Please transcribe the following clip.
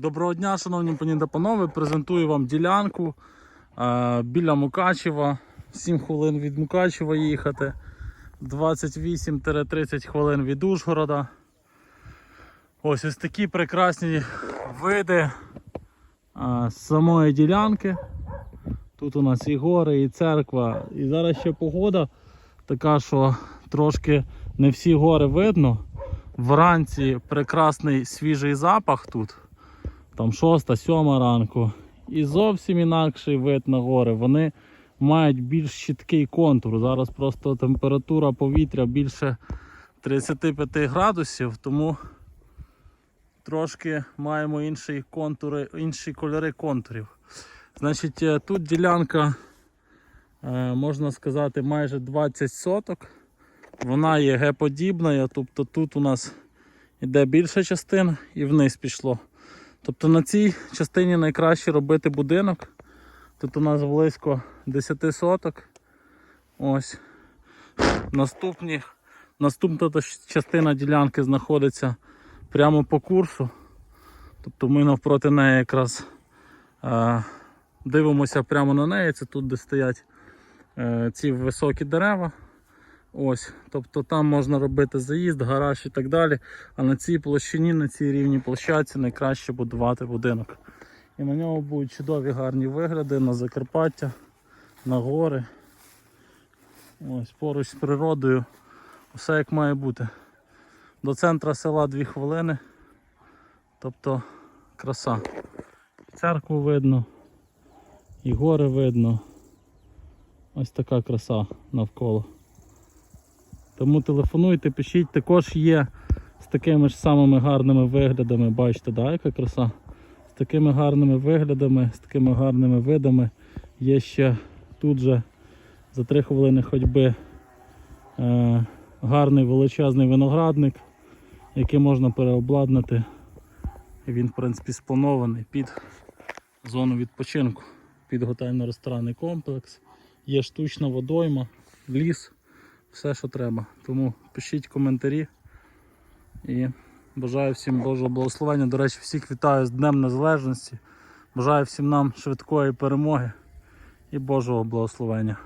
Доброго дня, шановні пані та панове. Презентую вам ділянку е, біля Мукачева. 7 хвилин від Мукачева їхати. 28-30 хвилин від Ужгорода. Ось ось такі прекрасні види е, з самої ділянки. Тут у нас і гори, і церква. І зараз ще погода така, що трошки не всі гори видно. Вранці прекрасний свіжий запах тут. Там 6-7 ранку. І зовсім інакший вид на гори. Вони мають більш чіткий контур. Зараз просто температура повітря більше 35 градусів, тому трошки маємо інші контури, інші кольори контурів. Значить, е, тут ділянка, е, можна сказати, майже 20 соток. Вона є Г-подібна, тобто тут у нас йде більша частина і вниз пішло. Тобто на цій частині найкраще робити будинок. Тут у нас близько 10 соток. Ось. Наступні, наступна частина ділянки знаходиться прямо по курсу. Тобто ми навпроти неї якраз е, дивимося прямо на неї. Це тут, де стоять е, ці високі дерева. Ось, тобто там можна робити заїзд, гараж і так далі. А на цій площині, на цій рівній площадці найкраще будувати будинок. І на ньому будуть чудові гарні вигляди на Закарпаття, на гори. Ось поруч з природою. Все як має бути. До центра села 2 хвилини. Тобто краса. Церкву видно, і гори видно. Ось така краса навколо. Тому телефонуйте, пишіть, також є з такими ж самими гарними виглядами. Бачите, да, яка краса? З такими гарними виглядами, з такими гарними видами. Є ще тут же за 3 хвилини ходьби е, гарний величезний виноградник, який можна переобладнати. І він, в принципі, спланований під зону відпочинку, під готельно-ресторанний комплекс. Є штучна водойма, ліс все, що треба. Тому пишіть коментарі і бажаю всім Божого благословення. До речі, всіх вітаю з Днем Незалежності. Бажаю всім нам швидкої перемоги і Божого благословення.